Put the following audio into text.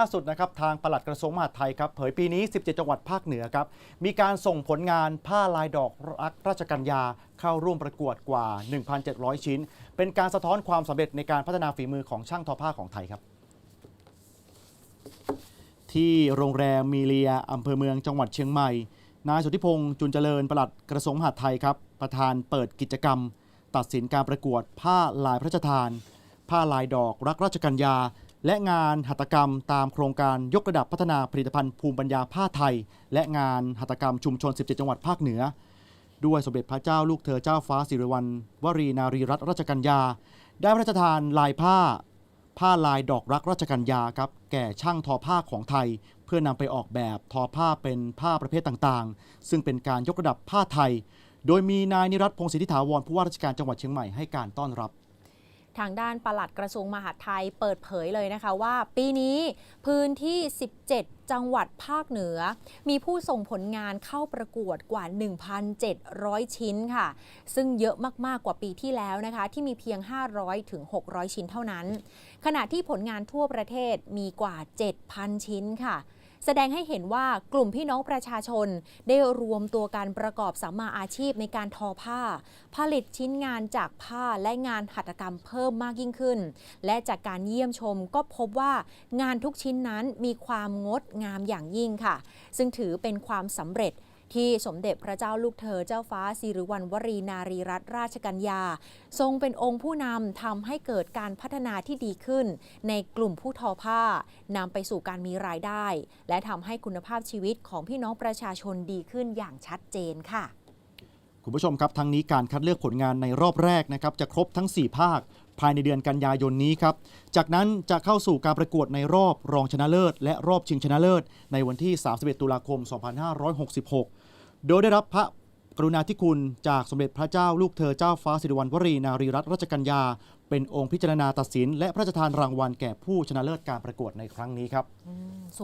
ล่าสุดนะครับทางปลัดกระทรวงมหาดไทยครับเผยปีนี้ 17 จังหวัดภาคเหนือครับมีการส่งผลงานผ้าลายดอกรักราชกัญญาเข้าร่วมประกวดกว่า 1,700 ชิ้น เป็นการสะท้อนความสำเร็จในการพัฒนาฝีมือของช่างทอผ้าของไทยครับ ที่โรงแรมมีเลียอำเภอเมืองจังหวัดเชียงใหม่ นายสุทธิพงศ์จุนเจริญปลัดกระทรวงมหาดไทยครับประธานเปิดกิจกรรม ตัดสินการประกวดผ้าลายพระราชทานผ้าลายดอกรักราชกัญญา และงานหัตถกรรมตามโครงการยกระดับพัฒนาผลิตภัณฑ์ภูมิปัญญาผ้าไทย และงานหัตถกรรมชุมชน 17 จังหวัดภาคเหนือ ด้วยสมเด็จพระเจ้าลูกเธอเจ้าฟ้าสิริวัณวรีนารีรัตนราชกัญญา ได้พระราชทานลายผ้า ผ้าลายดอกรักราชกัญญาครับแก่ช่างทอผ้าของไทย เพื่อนำไปออกแบบทอผ้าเป็นผ้าประเภทต่างๆ ซึ่งเป็นการยกระดับผ้าไทย โดยมีนายนิรัตพงศิธิถาวรผู้ว่าราชการจังหวัดเชียงใหม่ให้การต้อนรับ ทางด้านปลัดกระทรวงมหาดไทยเปิดเผยเลยนะคะว่า ปีนี้พื้นที่ 17 จังหวัดภาคเหนือ มีผู้ส่งผลงานเข้าประกวดกว่า 1,700 ชิ้นค่ะ ซึ่งเยอะมาก ๆ กว่าปีที่แล้วนะคะ ที่มีเพียง 500ถึง600 ชิ้นเท่านั้น ขณะที่ผลงานทั่วประเทศมีกว่า 7,000 ชิ้นค่ะ แสดงให้เห็นว่ากลุ่มพี่น้องประชาชน ได้รวมตัวการประกอบสัมมาอาชีพในการทอผ้า ผลิตชิ้นงานจากผ้าและงานหัตถกรรมเพิ่มมากยิ่งขึ้น และจากการเยี่ยมชมก็พบว่างานทุกชิ้นนั้นมีความงดงามอย่างยิ่งค่ะ ซึ่งถือเป็นความสำเร็จ ที่สมเด็จพระเจ้าลูกเธอเจ้าฟ้าสิริวัณวรีนารีรัตนราชกัญญา ทรงเป็นองค์ผู้นำทำให้เกิดการพัฒนาที่ดีขึ้น ในกลุ่มผู้ทอผ้านำไปสู่การมีรายได้ และทำให้คุณภาพชีวิตของพี่น้องประชาชนดีขึ้นอย่างชัดเจนค่ะ คุณผู้ชมครับทั้งนี้การคัดเลือกผลงานในรอบแรกนะครับจะครบทั้ง 4 ภาค ภายในเดือนกันยายนนี้ครับ จากนั้นจะเข้าสู่การประกวดในรอบรองชนะเลิศ และรอบชิงชนะเลิศ ในวันที่ 31 ตุลาคม 2566 โดยได้รับพระกรุณาธิคุณจากสมเด็จพระเจ้าลูกเธอเจ้าฟ้าสิริวัณวรีนารีรัตนราชกัญญา เป็นองค์พิจารณาตัดสิน และพระราชทานรางวัลแก่ผู้ชนะเลิศการประกวดในครั้งนี้ครับสวย